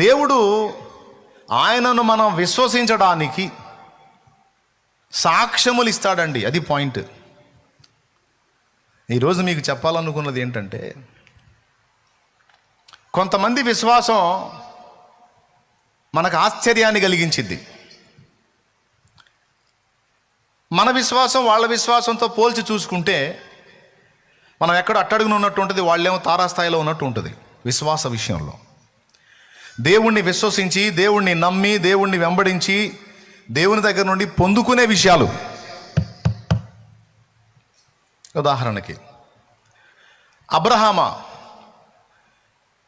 దేవుడు ఆయనను మనం విశ్వసించడానికి సాక్ష్యములు ఇస్తాడండి. అది పాయింట్. ఈరోజు మీకు చెప్పాలనుకున్నది ఏంటంటే కొంతమంది విశ్వాసం మనకు ఆశ్చర్యాన్ని కలిగించింది మన విశ్వాసం వాళ్ళ విశ్వాసంతో పోల్చి చూసుకుంటే మనం ఎక్కడ అట్టడుగున ఉన్నట్టు ఉంటుంది వాళ్ళేమో తారాస్థాయిలో ఉన్నట్టు ఉంటుంది విశ్వాస విషయంలో. దేవుణ్ణి విశ్వసించి దేవుణ్ణి నమ్మి దేవుణ్ణి వెంబడించి దేవుని దగ్గర నుండి పొందుకునే విషయాలు. ఉదాహరణకి అబ్రహామా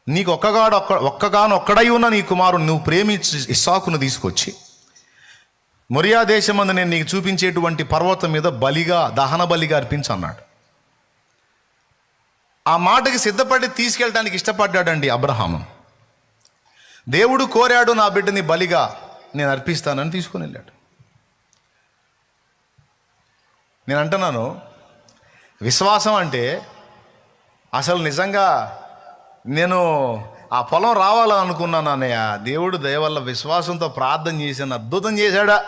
నీకు ఒక్కగాడు ఒక్క ఒక్కగానొక్కడై ఉన్న నీ కుమారుడు నువ్వు ప్రేమించి ఇసాకును తీసుకొచ్చి మొరియా దేశమందు నేను నీకు చూపించేటువంటి పర్వతం మీద బలిగా దహన బలిగా అర్పించన్నాడు. ఆ మాటకి సిద్ధపడి తీసుకెళ్ళడానికి ఇష్టపడ్డాడండి అబ్రహాము. దేవుడు కోరాడు నా బిడ్డని బలిగా నేను అర్పిస్తానని తీసుకుని వెళ్ళాడు. నేను అంటున్నాను విశ్వాసం అంటే అసలు నిజంగా నేను ఆ పొలం రావాలనుకున్నాను అన్నయ్య. దేవుడు దయవల్ల విశ్వాసంతో ప్రార్థన చేశాను అద్భుతం చేశాడా?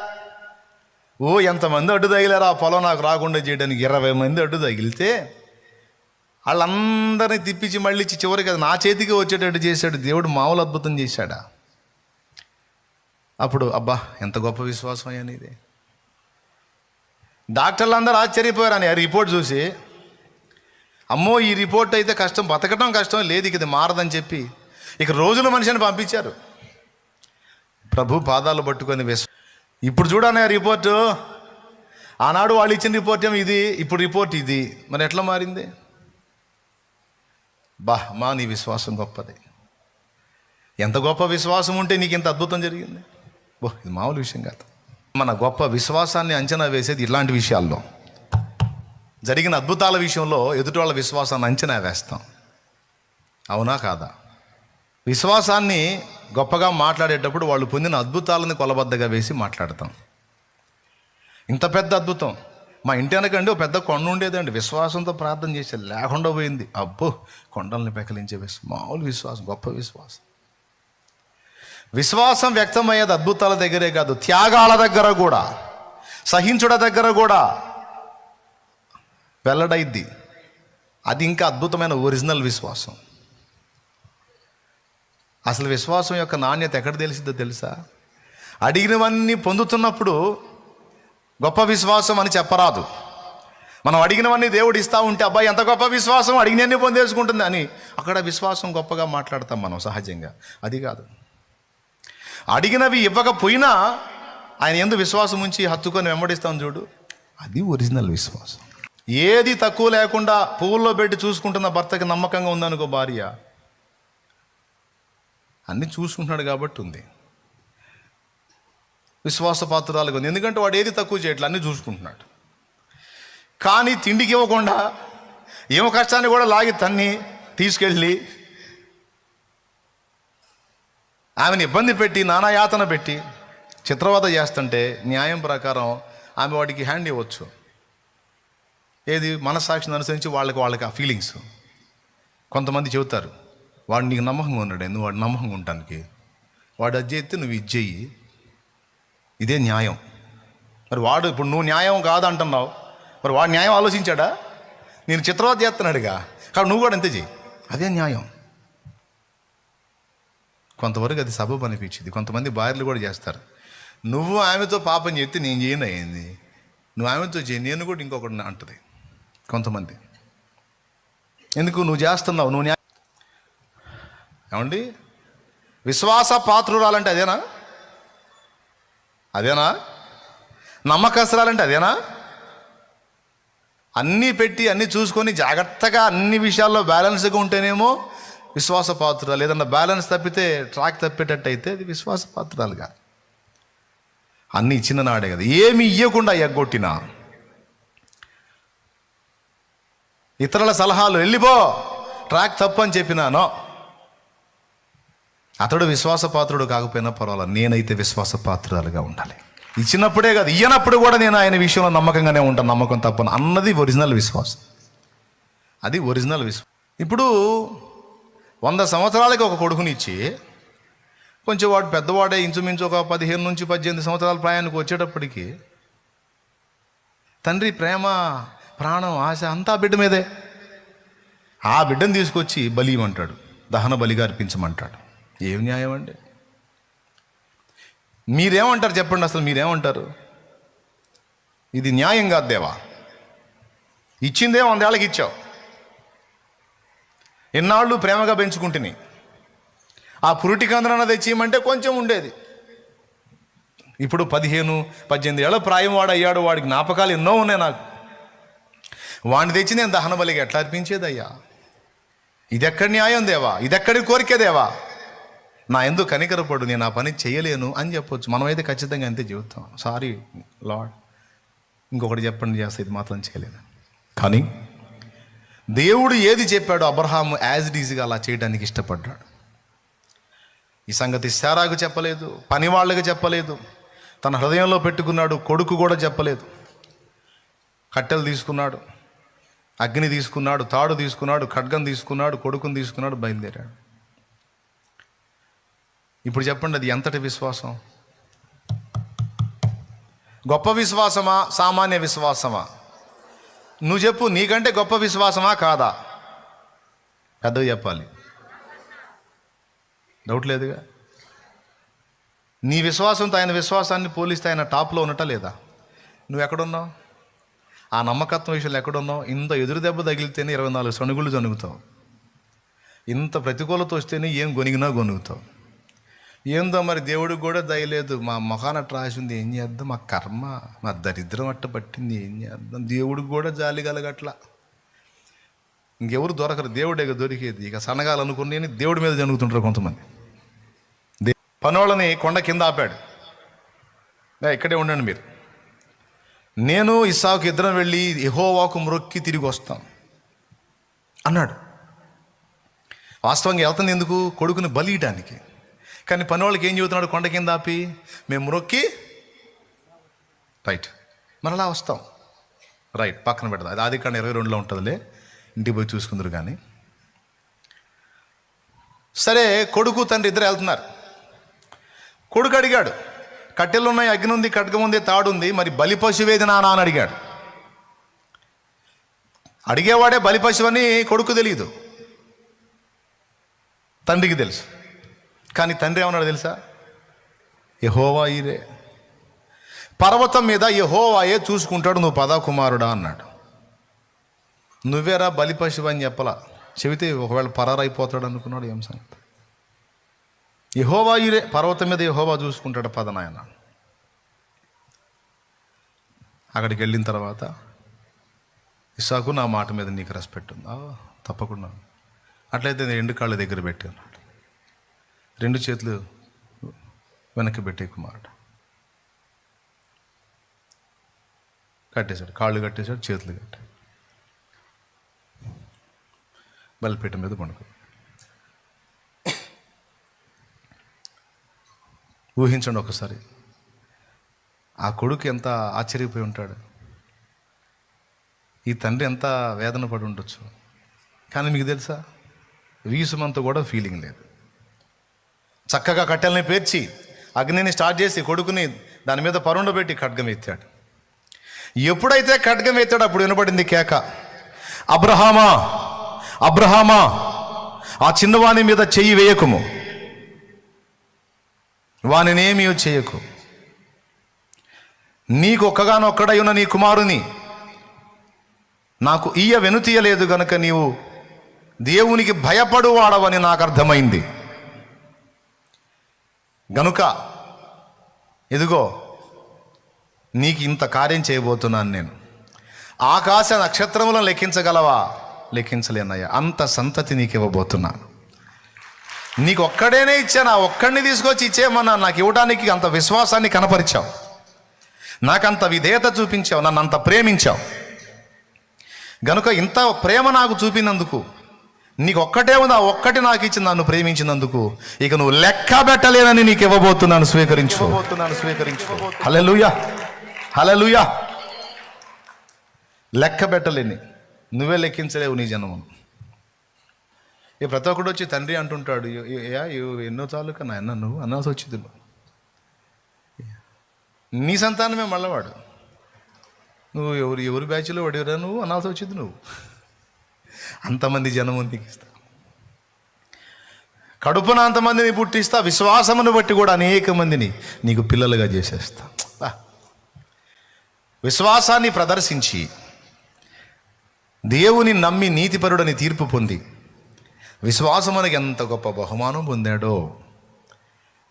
ఓ ఎంతమంది అడ్డు తగిలారు ఆ పొలం నాకు రాకుండా చేయడానికి? ఇరవై మంది అడ్డు తగిలితే వాళ్ళందరినీ తిప్పించి మళ్ళీ ఇచ్చి చివరికి అది నా చేతికి వచ్చేటట్టు చేశాడు. దేవుడు మామూలు అద్భుతం చేశాడా? అప్పుడు అబ్బా ఎంత గొప్ప విశ్వాసం అయ్యా ఇది డాక్టర్లు అందరూ ఆశ్చర్యపోయారని ఆ రిపోర్ట్ చూసి అమ్మో ఈ రిపోర్ట్ అయితే కష్టం బతకడం కష్టం లేదు ఇక ఇది మారదని చెప్పి ఇక రోజులు మనిషిని పంపించారు. ప్రభు పాదాలు పట్టుకొని విశ్వ ఇప్పుడు చూడనే ఆ రిపోర్టు. ఆనాడు వాళ్ళు ఇచ్చిన రిపోర్ట్ ఏమో ఇది ఇప్పుడు రిపోర్ట్ ఇది. మరి ఎట్లా మారింది? బాహ్ మా నీ విశ్వాసం గొప్పది. ఎంత గొప్ప విశ్వాసం ఉంటే నీకు ఇంత అద్భుతం జరిగింది? బో ఇది మామూలు విషయం కాదు. మన గొప్ప విశ్వాసాన్ని అంచనా వేసేది ఇలాంటి విషయాల్లో. జరిగిన అద్భుతాల విషయంలో ఎదుటి వాళ్ళ విశ్వాసాన్ని అంచనా వేస్తాం. అవునా కాదా? విశ్వాసాన్ని గొప్పగా మాట్లాడేటప్పుడు వాళ్ళు పొందిన అద్భుతాలను కొలబద్దగా వేసి మాట్లాడతాం. ఇంత పెద్ద అద్భుతం. మా ఇంటి వెనకండి ఒక పెద్ద కొండ ఉండేదండి. విశ్వాసంతో ప్రార్థన చేసేది లేకుండా పోయింది. అబ్బో కొండల్ని పెకలించే విశ్వాసం మామూలు విశ్వాసం గొప్ప విశ్వాసం. విశ్వాసం వ్యక్తమయ్యేది అద్భుతాల దగ్గరే కాదు. త్యాగాల దగ్గర కూడా. సహించుడ దగ్గర కూడా వెల్లడైద్ది. అది ఇంకా అద్భుతమైన ఒరిజినల్ విశ్వాసం. అసలు విశ్వాసం యొక్క నాణ్యత ఎక్కడ తెలిసిందో తెలుసా? అడిగినవన్నీ పొందుతున్నప్పుడు గొప్ప విశ్వాసం అని చెప్పరాదు. మనం అడిగినవన్నీ దేవుడు ఇస్తా ఉంటే అబ్బాయి ఎంత గొప్ప విశ్వాసం అడిగినన్ని పొందేసుకుంటుంది అని. అక్కడ విశ్వాసం గొప్పగా మాట్లాడతాం మనం సహజంగా. అది కాదు. అడిగినవి ఇవ్వకపోయినా ఆయన ఎందు విశ్వాసం ఉంచి హత్తుకొని వెంబడిస్తాం చూడు. అది ఒరిజినల్ విశ్వాసం. ఏది తక్కువ లేకుండా పువ్వుల్లో పెట్టి చూసుకుంటున్న భర్తకి నమ్మకంగా ఉందనుకో భార్య. అన్నీ చూసుకుంటున్నాడు కాబట్టి ఉంది విశ్వాసపాత్రాలుగా ఉంది. ఎందుకంటే వాడు ఏది తక్కువ చేయట్లే అన్నీ చూసుకుంటున్నాడు. కానీ తిండికి ఇవ్వకుండా ఏమో కష్టాన్ని కూడా లాగి తన్ని తీసుకెళ్ళి ఆమెను ఇబ్బంది పెట్టి నానాయాతన పెట్టి చిత్రవద చేస్తుంటే న్యాయం ప్రకారం ఆమె వాడికి హ్యాండ్ ఇవ్వచ్చు. ఏది మనస్సాక్షిని అనుసరించి వాళ్ళకి వాళ్ళకి ఆ ఫీలింగ్స్ కొంతమంది చెబుతారు వాడు నీకు నమ్మకంగా ఉన్నాడు నువ్వు వాడు నమ్మకంగా ఉండటానికి? వాడు అది చేస్తే నువ్వు ఇది చెయ్యి. ఇదే న్యాయం. మరి వాడు ఇప్పుడు నువ్వు న్యాయం కాదంటున్నావు. మరి వాడు న్యాయం ఆలోచించాడా? నేను చిత్రవద చేస్తున్నాడుగా. కాబట్టి నువ్వు కూడా అంతే చెయ్యి. అదే న్యాయం. కొంతవరకు అది సబబు అనిపించింది. కొంతమంది భార్యలు కూడా చేస్తారు. నువ్వు ఆమెతో పాపం చెప్తే నేను చేయను అయింది. నువ్వు ఆమెతో చేయి నేను కూడా ఇంకొకటి అంటది. కొంతమంది. ఎందుకు? నువ్వు చేస్తున్నావు. నువ్వు న్యాయం. ఏమండి? విశ్వాస పాత్రురాలంటే అదేనా? అదేనా? నమ్మకస్త్రాలంటే అదేనా? అన్నీ పెట్టి అన్నీ చూసుకొని జాగ్రత్తగా అన్ని విషయాల్లో బ్యాలెన్స్గా ఉంటేనేమో విశ్వాస పాత్రాలు ఏదన్నా బ్యాలెన్స్ తప్పితే ట్రాక్ తప్పేటట్టు అయితే అది విశ్వాస పాత్రాలు కాదు అన్నీ ఇచ్చిన నాడే కదా. ఏమి ఇవ్వకుండా ఎగ్గొట్టినా. ఇతరుల సలహాలు వెళ్ళిపో. ట్రాక్ తప్పు అని చెప్పినానో అతడు విశ్వాసపాత్రుడు కాకపోయినా పర్వాలేదు నేనైతే విశ్వాసపాత్రురాలుగా ఉండాలి. ఇచ్చినప్పుడే కాదు ఇయ్యనప్పుడు కూడా నేను ఆయన విషయంలో నమ్మకంగానే ఉంటాను నమ్మకం తప్పను. అన్నది ఒరిజినల్ విశ్వాసం. అది ఒరిజినల్ విశ్వాసం. ఇప్పుడు వంద సంవత్సరాలకి ఒక కొడుకునిచ్చి కొంచెం వాడు పెద్దవాడే ఇంచుమించు ఒక పదిహేను నుంచి పద్దెనిమిది సంవత్సరాల ప్రాయానికి వచ్చేటప్పటికి తండ్రి ప్రేమ ప్రాణం ఆశ అంతా బిడ్డ మీదే. ఆ బిడ్డను తీసుకొచ్చి బలి ఇవ్వమంటాడు దహన బలిగా అర్పించమంటాడు. ఏం న్యాయం అండి? మీరేమంటారు చెప్పండి అసలు మీరేమంటారు? ఇది న్యాయం కాదు దేవా. ఇచ్చిందే వందేళ్ళకి ఇచ్చావు. ఎన్నాళ్ళు ప్రేమగా పెంచుకుంటుని. ఆ పురుటి కందన తెచ్చియమంటే కొంచెం ఉండేది. ఇప్పుడు పదిహేను పద్దెనిమిది ఏళ్ళ ప్రాయం వాడు అయ్యాడు వాడి జ్ఞాపకాలు ఎన్నో ఉన్నాయి నాకు. వాడిని తెచ్చి నేను దహన బలికి ఎట్లా అర్పించేది అయ్యా ఇదెక్కడి న్యాయం దేవా? ఇదెక్కడి కోరికే దేవా? నా ఎందుకు కనికరపడు నేను ఆ పని చేయలేను అని చెప్పొచ్చు. మనమైతే ఖచ్చితంగా అంతే జీవితం. సారీ లాడ్ ఇంకొకటి చెప్పండి చేస్తే ఇది మాత్రం చేయలేను కానీ దేవుడు ఏది చెప్పాడో అబ్రహాం యాజ్ ఇట్ ఈజ్గా అలా చేయడానికి ఇష్టపడ్డాడు. ఈ సంగతి శారాకు చెప్పలేదు పని వాళ్ళకి చెప్పలేదు తన హృదయంలో పెట్టుకున్నాడు కొడుకు కూడా చెప్పలేదు. కట్టెలు తీసుకున్నాడు అగ్ని తీసుకున్నాడు తాడు తీసుకున్నాడు ఖడ్గం తీసుకున్నాడు కొడుకుని తీసుకున్నాడు బయలుదేరాడు. ఇప్పుడు చెప్పండి అది ఎంతటి విశ్వాసం? గొప్ప విశ్వాసమా సామాన్య విశ్వాసమా? నువ్వు చెప్పు నీకంటే గొప్ప విశ్వాసమా కాదా? పెద్దవి చెప్పాలి. డౌట్ లేదుగా? నీ విశ్వాసంతో ఆయన విశ్వాసాన్ని పోలిస్తే ఆయన టాప్లో ఉన్నట లేదా? నువ్వు ఎక్కడున్నావు? ఆ నమ్మకత్వం విషయంలో ఎక్కడున్నావు? ఇంత ఎదురు దెబ్బ తగిలితేనే ఇరవై నాలుగు సణుగులు జనుగుతావు. ఇంత ప్రతికూలత వస్తేనే ఏం గొనిగినా గొనుగుతావు. ఏందో మరి దేవుడికి కూడా దయలేదు మా మొఖాన రాసింది ఏం చేద్దాం? మా కర్మ మా దరిద్రం అట్ట పట్టింది ఏం చేద్దాం? దేవుడికి కూడా జాలి కలగట్లా. ఇంకెవరు దొరకరు. దేవుడే దొరికేది. ఇక సనగాలనుకుని దేవుడి మీద జరుగుతుంటారు కొంతమంది. దే- పనోళ్ళని కొండ కింద ఆపాడు. ఇక్కడే ఉండండి మీరు. నేను ఇస్సాకు ఇద్దరం వెళ్ళి ఎహోవాకు మొక్కి తిరిగి వస్తాం. అన్నాడు. వాస్తవంగా వెళ్తుంది ఎందుకు? కొడుకుని బలియటానికి. కానీ పనివాళ్ళకి ఏం చెబుతున్నాడు? కొండ కింద ఆపి మేము మ్రొక్కి రైట్. మరలా వస్తాం. రైట్ పక్కన పెడదాం. అది ఆది కాండ ఇరవై రెండులో ఉంటుందిలే. ఇంటికి పోయి చూసుకుందరు కానీ. సరే కొడుకు తండ్రి ఇద్దరు వెళ్తున్నారు. కొడుకు అడిగాడు కట్టెలు ఉన్నాయి అగ్ని ఉంది ఖడ్గం ఉంది తాడు ఉంది మరి బలి పశువేది నానా? అని అడిగాడు. అడిగేవాడే బలి పశువు అని కొడుకు తెలియదు. తండ్రికి తెలుసు. కానీ తండ్రి ఏమన్నాడు తెలుసా? యహోవా ఈరే పర్వతం మీద యహోవాయే చూసుకుంటాడు నువ్వు పదా కుమారుడా అన్నాడు. నువ్వేరా బలి పశువు అని చెప్పలా? చెబితే ఒకవేళ పరారైపోతాడు అనుకున్నాడు ఏం సంగతి? యహోవా ఈరే పర్వతం మీద యహోవా చూసుకుంటాడు పదనాయన అక్కడికి వెళ్ళిన తర్వాత ఇసాకు నా మాట మీద నీకు రెస్పెక్ట్ ఉందా? తప్పకుండా. అట్లయితే నేను రెండు కాళ్ళ దగ్గర పెట్టాను. రెండు చేతులు వెనక్కి పెట్టే కుమారుడు. కట్టేశాడు కాళ్ళు కట్టేశాడు చేతులు కట్టాడు. బలిపీఠం మీద పండుకో ఊహించండి ఒకసారి ఆ కొడుకు ఎంత ఆశ్చర్యపోయి ఉంటాడు. ఈ తండ్రి ఎంత వేదన పడి ఉండొచ్చు. కానీ మీకు తెలుసా వీసుమంతా కూడా ఫీలింగ్ లేదు. చక్కగా కట్టెల్ని పేర్చి అగ్నిని స్టార్ట్ చేసి కొడుకుని దాని మీద పరుండబెట్టి ఖడ్గం ఎత్తాడు. ఎప్పుడైతే ఖడ్గం ఎత్తాడు అప్పుడు వినపడింది కేక. అబ్రహామా అబ్రహామా ఆ చిన్నవాణి మీద చెయ్యి వేయకుము. వానినేమీ చేయకు. నీకు ఒక్కగానొక్కడై ఉన్న నీ కుమారుని నాకు ఈయ వెనుతీయలేదు గనుక నీవు దేవునికి భయపడు వాడవని నాకు అర్థమైంది గనుక ఇదిగో నీకు ఇంత కార్యం చేయబోతున్నాను నేను. ఆకాశ నక్షత్రములను లెక్కించగలవా? లెక్కించలేనయ్యా అంత సంతతి నీకు ఇవ్వబోతున్నాను నీకు ఒక్కడేనే ఇచ్చాను ఆ ఒక్కడిని తీసుకొచ్చి ఇచ్చేయమన్నా నాకు ఇవ్వడానికి అంత విశ్వాసాన్ని కనపరిచావు. నాకంత విధేయత చూపించావు నన్ను అంత ప్రేమించావు. గనుక ఇంత ప్రేమ నాకు చూపినందుకు నీకు ఒక్కటే ఉంది ఆ ఒక్కటి నాకు ఇచ్చి నన్ను ప్రేమించినందుకు. ఇక నువ్వు లెక్క పెట్టలేనని నీకు ఇవ్వబోతున్నాను స్వీకరించు స్వీకరించు. హలెలుయా హలెలుయా లెక్క పెట్టలేని. నువ్వే లెక్కించలేవు నీ జన్మను. ఈ ప్రతి ఒక్కడు వచ్చి తండ్రి అంటుంటాడు "ఏ- ఏ- యా ఇవి ఎన్నో చాలు కన్నా అన్న నువ్వు అన్నాల్సి వచ్చింది నువ్వు. నీ సంతానమే మళ్ళవాడు నువ్వు ఎవరు ఎవరి బ్యాచ్లో పడివరా నువ్వు? అనాల్సి వచ్చింది నువ్వు. అంతమంది జనం దిగిస్తా. కడుపున అంతమందిని పుట్టిస్తా విశ్వాసమును బట్టి కూడా అనేక మందిని నీకు పిల్లలుగా చేసేస్తా. విశ్వాసాన్ని ప్రదర్శించి దేవుని నమ్మి నీతిపరుడని తీర్పు పొంది విశ్వాసమునకి ఎంత గొప్ప బహుమానం పొందాడో.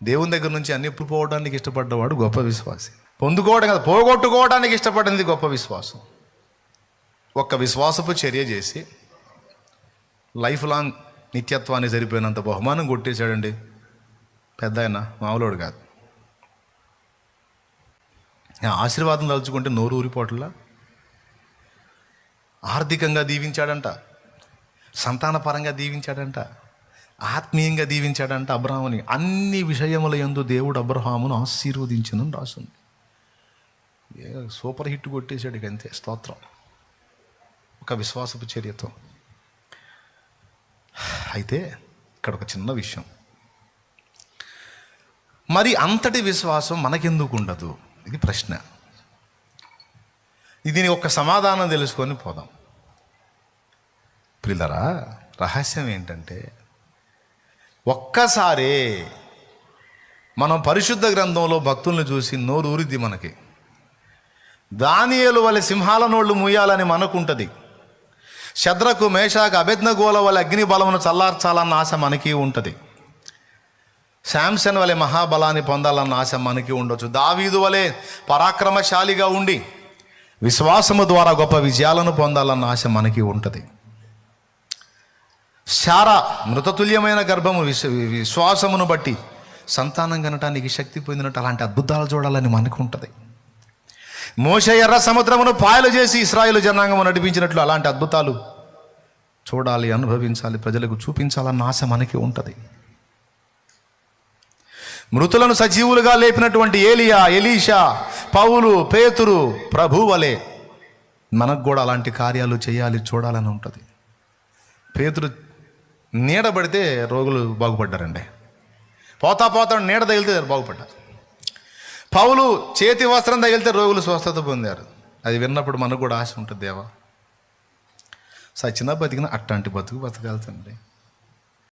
దేవుని దగ్గర నుంచి అన్ని పోవడానికి ఇష్టపడ్డవాడు గొప్ప విశ్వాసి. పొందుకోవడం కదా పోగొట్టుకోవడానికి ఇష్టపడింది గొప్ప విశ్వాసం. ఒక్క విశ్వాసపు చర్య చేసి లైఫ్ లాంగ్ నిత్యత్వాన్ని సరిపోయినంత బహుమానం కొట్టేశాడండి. పెద్ద ఆయన మామూలుడు కాదు. ఆశీర్వాదం తలుచుకుంటే నోరు ఊరిపోట్లా ఆర్థికంగా దీవించాడంట. సంతానపరంగా దీవించాడంట. ఆత్మీయంగా దీవించాడంట అబ్రహాముని. అన్ని విషయముల ఎందు దేవుడు అబ్రహామును ఆశీర్వదించను రాసింది. సూపర్ హిట్ కొట్టేశాడు ఇక అంతే స్తోత్రం. ఒక విశ్వాసపు చర్యతో. అయితే ఇక్కడ ఒక చిన్న విషయం. మరి అంతటి విశ్వాసం మనకెందుకు ఉండదు ఇది ప్రశ్న. దీని ఒక సమాధానం తెలుసుకొని పోదాం. పిల్లరా రహస్యం ఏంటంటే ఒక్కసారే మనం పరిశుద్ధ గ్రంథంలో భక్తుల్ని చూసి నోరు ఊరిద్ది మనకి. దానియలు వలె సింహాల నోళ్ళు మూయాలని మనకుంటుంది. శద్రకు మేషాకు అభిజ్ఞగోల వలె అగ్ని బలమును చల్లార్చాలన్న ఆశ మనకి ఉంటుంది. శాంసన్ వలె మహాబలాన్ని పొందాలన్న ఆశ మనకి ఉండొచ్చు. దావీదు వలె పరాక్రమశాలిగా ఉండి విశ్వాసము ద్వారా గొప్ప విజయాలను పొందాలన్న ఆశ మనకి ఉంటుంది. శారా మృతతుల్యమైన గర్భము విశ్వ విశ్వాసమును బట్టి సంతానం కనటానికి శక్తి పొందినట్టు అలాంటి అద్భుతాలు చూడాలని మనకు ఉంటుంది. మోష ఎర్ర సముద్రమును పాయలు చేసి ఇస్రాయేల్ జనాంగము నడిపించినట్లు అలాంటి అద్భుతాలు చూడాలి అనుభవించాలి ప్రజలకు చూపించాలన్న ఆశ మనకి ఉంటుంది. మృతులను సజీవులుగా లేపినటువంటి ఏలియా ఎలీషా పౌలు పేతురు ప్రభువలే. మనకు కూడా అలాంటి కార్యాలు చేయాలి చూడాలని ఉంటుంది. పేతురు నీడబడితే రోగులు బాగుపడ్డారండి. పోతా పోతా నీడ తగిలితే బాగుపడ్డారు. పౌలు చేతి వస్త్రం తగిలితే రోగులు స్వస్థత పొందారు. అది విన్నప్పుడు మనకు కూడా ఆశ ఉంటుంది దేవా. సచిన బతికిన అట్లాంటి బతుకు బతకాలి తండ్రి.